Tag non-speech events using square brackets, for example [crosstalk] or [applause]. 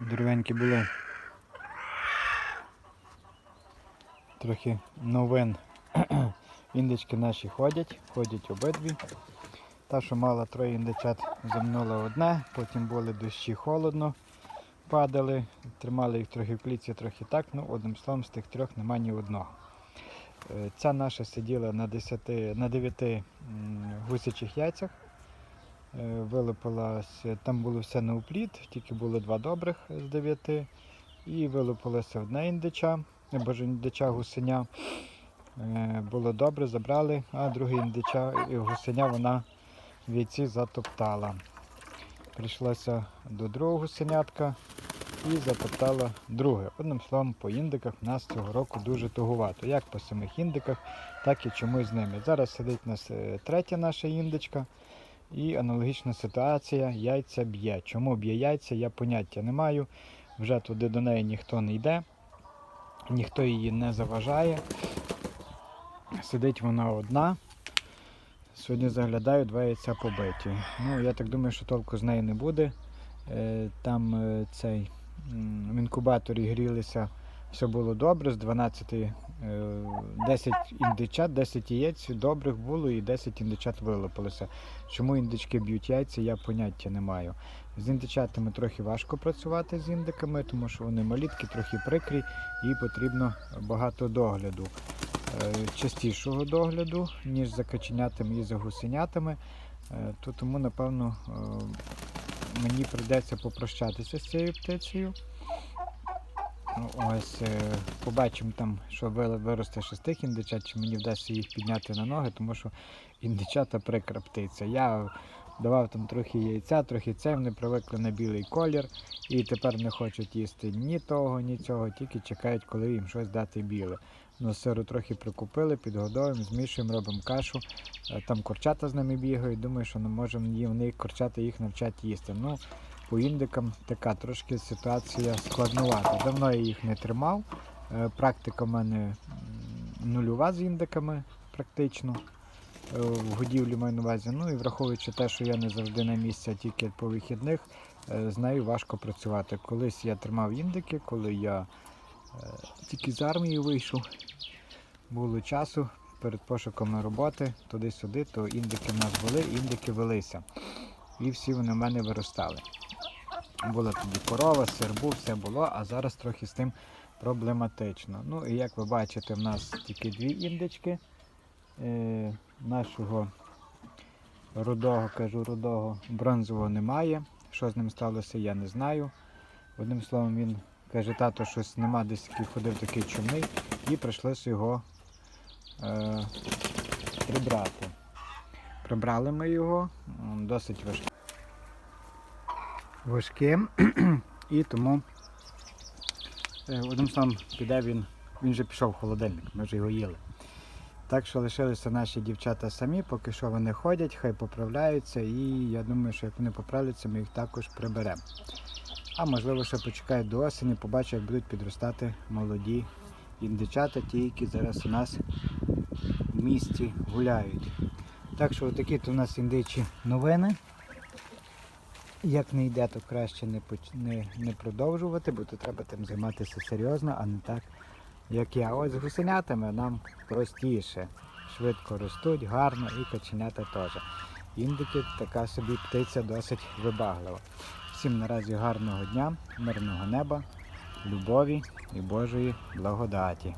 Деревенькі були. Трохи новин. [clears throat] Індички наші ходять, ходять обидві. Та, що мала троє індичат, замнула одне, потім були дощі холодно, падали, тримали їх трохи в клітці, трохи так. Ну, одним словом, з тих трьох нема ні одного. Е, Ця наша сиділа на 10, на 9 гусячих яйцях. Е, там було все на упліт, тільки було два добрих з дев'яти. І вилупилося одне індича, боже, індича гусеня. Е, Було добре, забрали, а друге індича гусеня вона в яйці затоптала. Прийшлося до другого гусенятка і затоптала друге. Одним словом, по індиках в нас цього року дуже тугувато. Як по самих індиках, так і чомусь з ними. Зараз сидить у нас е, третя наша індичка. І аналогічна ситуація, яйця б'є. Чому б'є яйця, я поняття не маю. Вже туди до неї ніхто не йде, ніхто її не заважає. Сидить вона одна. Сьогодні заглядаю, два яйця побиті. Ну, я так думаю, що толку з неї не буде. Е, Там е, цей в інкубаторі грілися, все було добре, з 12, е, 10 індичат, 10 яєць добрих було і 10 індичат вилупилося. Чому індички б'ють яйця, я поняття не маю. З індичатами трохи важко працювати з індиками, тому що вони малітки, трохи прикрі і потрібно багато догляду. Е, Частішого догляду, ніж за каченятами і за гусенятами. Е, То тому, напевно, е, мені прийдеться попрощатися з цією птицею. Ну, Ось е, побачимо там, що ви- виросте шестих індичат, чи мені вдасться їх підняти на ноги, тому що індичата прикра птиця. Я давав там трохи яйця, трохи це, вони привикли на білий колір і тепер не хочуть їсти ні того, ні цього, тільки чекають, коли їм щось дати біле. Ну, сиру трохи прикупили, підгодовуємо, змішуємо, робимо кашу. Е, Там курчата з ними бігають. Думаю, що не можемо їм курчата їх навчати їсти. Ну, по індикам така трошки ситуація складнувата. Давно я їх не тримав. Е, Практика в мене нульова з індиками, практично. Е, В годівлі маю на увазі. Ну і враховуючи те, що я не завжди на місці, а тільки по вихідних, е, з нею важко працювати. Колись я тримав індики, коли я тільки з армії вийшов, було часу перед пошуками роботи туди-сюди, то індики в нас були, індики велися. І всі вони в мене виростали. Була тоді корова, сир був, все було, а зараз трохи з тим проблематично. Ну і як ви бачите, в нас тільки дві індички. Е, нашого рудого, кажу, рудого бронзового немає. Що з ним сталося, я не знаю. Одним словом, він каже, тато, щось нема, десь такий ходив такий чумний, і прийшлося його е, прибрати. Прибрали ми його, досить важким. Важким. [clears throat] і тому е, одним словом піде він, він вже пішов в холодильник, ми вже його їли. Так що лишилися наші дівчата самі, поки що вони ходять, хай поправляються, і я думаю, що як вони поправляються, ми їх також приберемо. А можливо, ще почекають до осені, побачу, як будуть підростати молоді індичата, ті, які зараз у нас в місті гуляють. Так що такі то у нас індичі новини. Як не йде, то краще не, не, не продовжувати, бо то треба тим займатися серйозно, а не так, як я. Ось з гусенятами нам простіше. Швидко ростуть, гарно і каченята теж. Індики така собі птиця досить вибаглива. Всім наразі гарного дня, мирного неба, любові і Божої благодаті.